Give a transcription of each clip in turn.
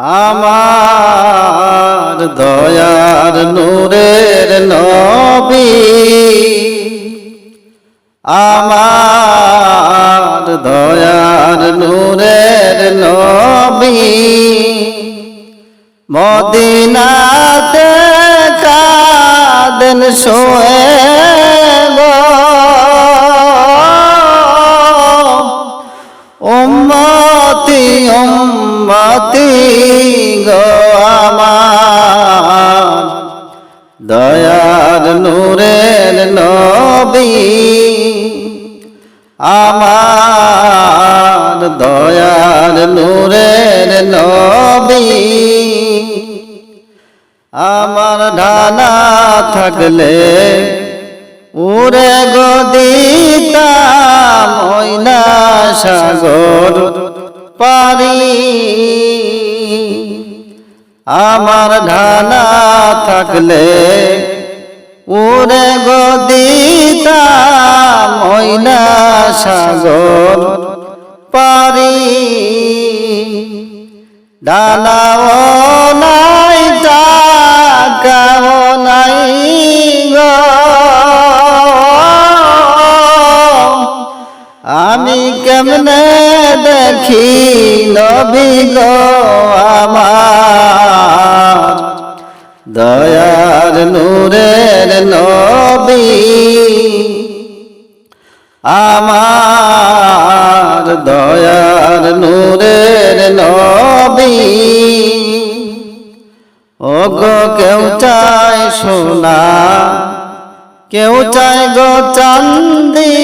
আমার দয়ার নূরের নবী। আমার দয়ার নূরের নবী। মদিনাতে কাদেন শোয়ে আমার দয়ার নূরের নবী। আমার ঢানা থাকলে উড়ে গদিতা ময়না সাগর পারি। আমার ঢানা থাকলে উড়ে গদিতা ময়না সাগর পারি। ডানাও নাই, টাকাও নাই গো। আমি কেমনে দেখি নবী গো আমার? দয়ার নূরের নবী। আমার দয়ার নূরের নবী। ও গো কেউ চায় সোনা, কেউ চায় গো চান্দি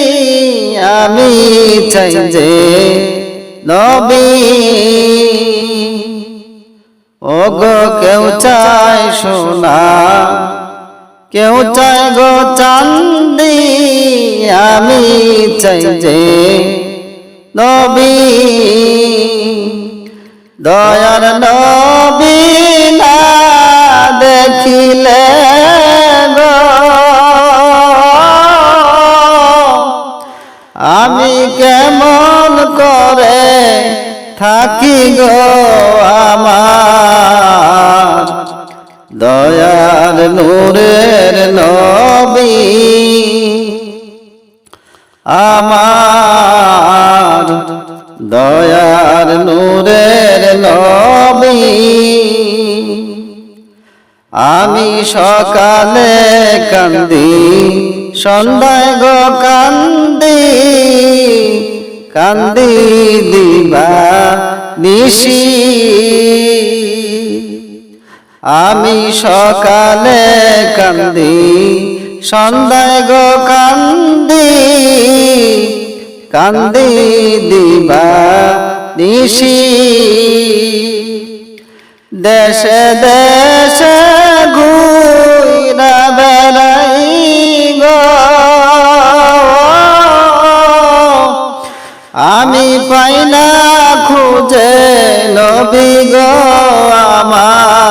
আমি চাই যে নবী। ও গো কেউ চায় সোনা, কেউ চায় গো চান্দি আমি চাই যে নবী। দয়ার নবী না দেখিলে আমি কেমন করে থাকি গো আমার? দয়ার নূরের নবী। আমার দয়ার নূরের নবী। আমি সকালে কান্দি, সন্ধ্যায় গো কান্দি কান্দি দিবা নিশি। আমি সকালে কান্দি, সন্ধ্যায় গো কান্দি কান্দি দিবা নিশি। দেশে দেশে ঘুরা বেড়াই গো। আমি পাই না খুঁজে নবী গো আমার।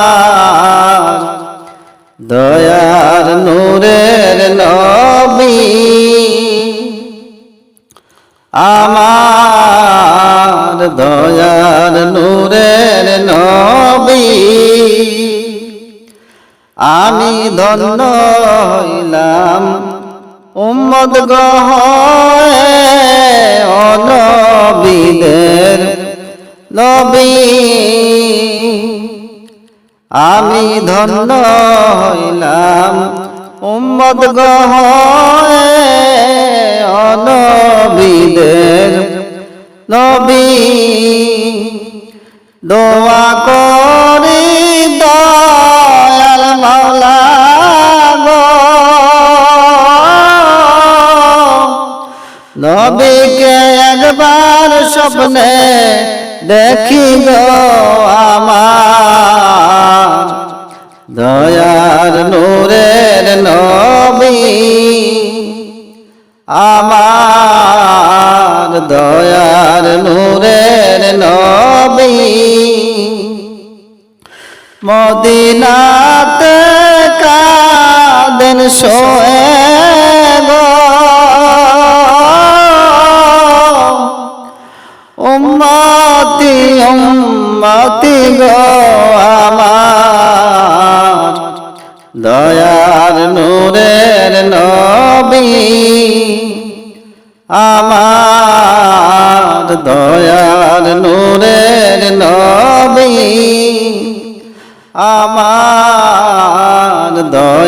দয়ার নূরের নবী। আমার দয়ার নূরের নবী। আমি ধন্য হইলাম উম্মদ গহ ধন্য হইলাম উম্মদ গহ অনবীদের নবী। দোয়া করি দয়াল মাওলা নবীকে একবার স্বপ্নে দেখি গো আমার দয়ার নূরের নবী আমার দয়ার নূরের নবী। মদিনাতে কাদেন শোয়ে নবী আমার দয়ার নূরের নবী আমার দয়ার